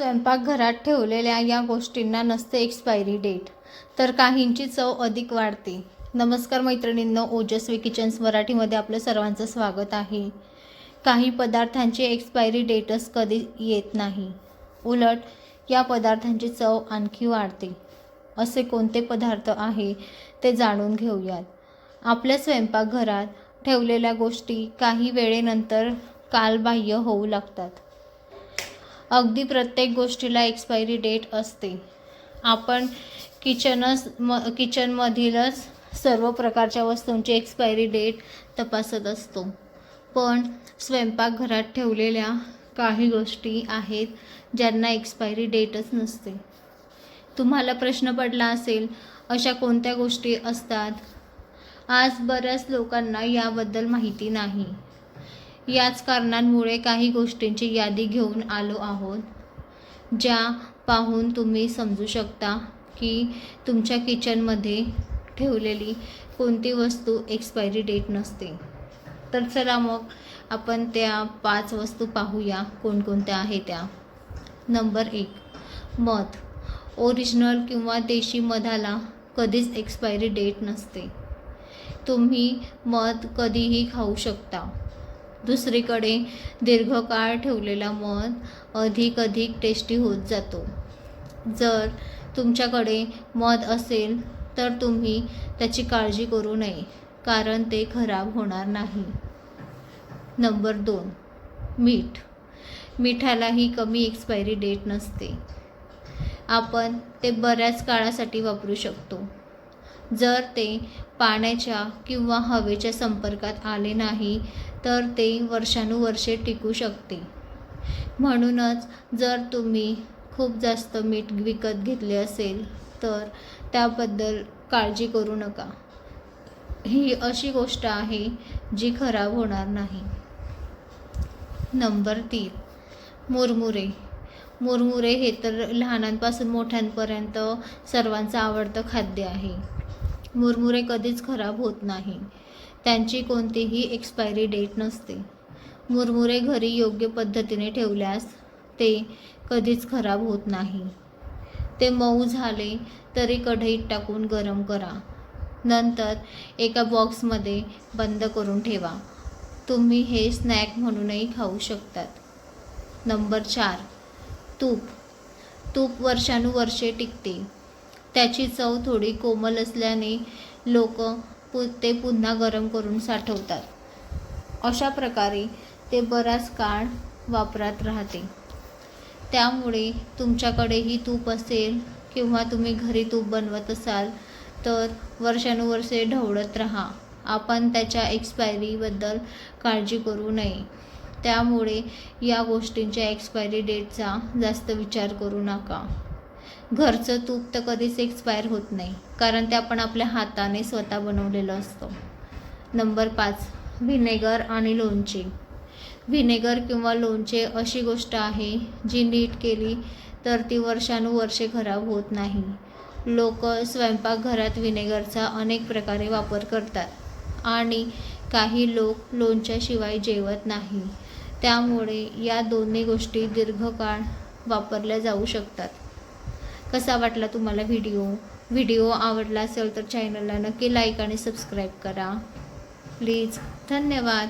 स्वयंपाकघरात ठेवलेल्या या गोष्टींना नसते एक्सपायरी डेट तर काहींची चव अधिक वाढते. नमस्कार मैत्रिणींनो ओजस्वी किचन्स मराठीमध्ये आपलं सर्वांचं स्वागत आहे. काही पदार्थांची एक्सपायरी डेटच कधी येत नाही. उलट या पदार्थांची चव आणखी वाढते. असे कोणते पदार्थ आहे ते जाणून घेऊयात. आपल्या स्वयंपाकघरात ठेवलेल्या गोष्टी काही वेळेनंतर कालबाह्य होऊ लागतात. अगदी प्रत्येक गोष्टीला एक्सपायरी डेट असते. आपण किचनच म किचनमधीलच सर्व प्रकारच्या वस्तूंची एक्सपायरी डेट तपासत असतो. पण स्वयंपाकघरात ठेवलेल्या काही गोष्टी आहेत ज्यांना एक्सपायरी डेटच नसते. तुम्हाला प्रश्न पडला असेल अशा कोणत्या गोष्टी असतात? आज बऱ्याच लोकांना याबद्दल माहिती नाही. याच कारणांमुळे काही गोष्टींची यादी घेऊन आलो आहोत ज्या पाहून तुम्ही समजू शकता की तुमच्या किचनमध्ये ठेवलेली कोणती वस्तू एक्सपायरी डेट नसते. तर चला मग आपण त्या पाच वस्तू पाहूया कोणकोणत्या आहे त्या. नंबर एक मध. ओरिजिनल किंवा देशी मधाला कधीच एक्सपायरी डेट नसते. तुम्ही मध कधीही खाऊ शकता. दुसरीकडे दीर्घकाळ ठेवलेला मध अधिक अधिक टेस्टी होत जातो. जर तुमच्याकडे मध असेल तर तुम्ही त्याची काळजी करू नये कारण ते खराब होणार नाही. नंबर दोन मीठ. मिठालाही कमी एक्सपायरी डेट नसते. आपण ते बऱ्याच काळासाठी वापरू शकतो. जर ते पाण्याच्या किंवा हवेच्या संपर्कात आले नाही तर ते वर्षानुवर्षे टिकू शकते. म्हणूनच जर तुम्ही खूप जास्त मीठ विकत घेतले असेल तर त्याबद्दल काळजी करू नका. ही अशी गोष्ट आहे जी खराब होणार नाही. नंबर तीन. मुरमुरे. मुरमुरे हे तर लहानांपासून मोठ्यांपर्यंत सर्वांचं आवडतं खाद्य आहे. मुरमुरे कधीच खराब होत नाही. त्यांची कोणतीही एक्सपायरी डेट नसते. मुरमुरे घरी योग्य पद्धतीने ठेवल्यास ते कधीच खराब होत नाही. ते मऊ झाले तरी कढईत टाकून गरम करा. नंतर एका बॉक्समध्ये बंद करून ठेवा. तुम्ही हे स्नॅक म्हणूनही खाऊ शकतात. नंबर चार तूप. तूप वर्षानुवर्षे टिकते. त्याची चव थोडी कोमल असल्याने लोक पु ते पुन्हा गरम करून साठवतात. अशा प्रकारे ते बराच काळ वापरात राहते. त्यामुळे तुमच्याकडेही तूप असेल किंवा तुम्ही घरी तूप बनवत असाल तर वर्षानुवर्षे ढवळत राहा. आपण त्याच्या एक्सपायरीबद्दल काळजी करू नये. त्यामुळे या गोष्टींच्या एक्सपायरी डेटचा जास्त विचार करू नका. घरचं तूप तर कधीच एक्सपायर होत नाही कारण ते आपण आपल्या हाताने स्वतः बनवलेलं असतं. नंबर पाच व्हिनेगर आणि लोणचे. व्हिनेगर किंवा लोणचे अशी गोष्ट आहे जी नीट केली तर ती वर्षानुवर्षे खराब होत नाही. लोक स्वयंपाकघरात व्हिनेगरचा अनेक प्रकारे वापर करतात आणि काही लोक लोणच्याशिवाय जेवत नाही. त्यामुळे या दोन्ही गोष्टी दीर्घकाळ वापरल्या जाऊ शकतात. कसा वाटला तुम्हाला व्हिडिओ व्हिडिओ आवडला असेल तर चॅनलला नक्की लाईक आणि सबस्क्राईब करा. प्लीज धन्यवाद.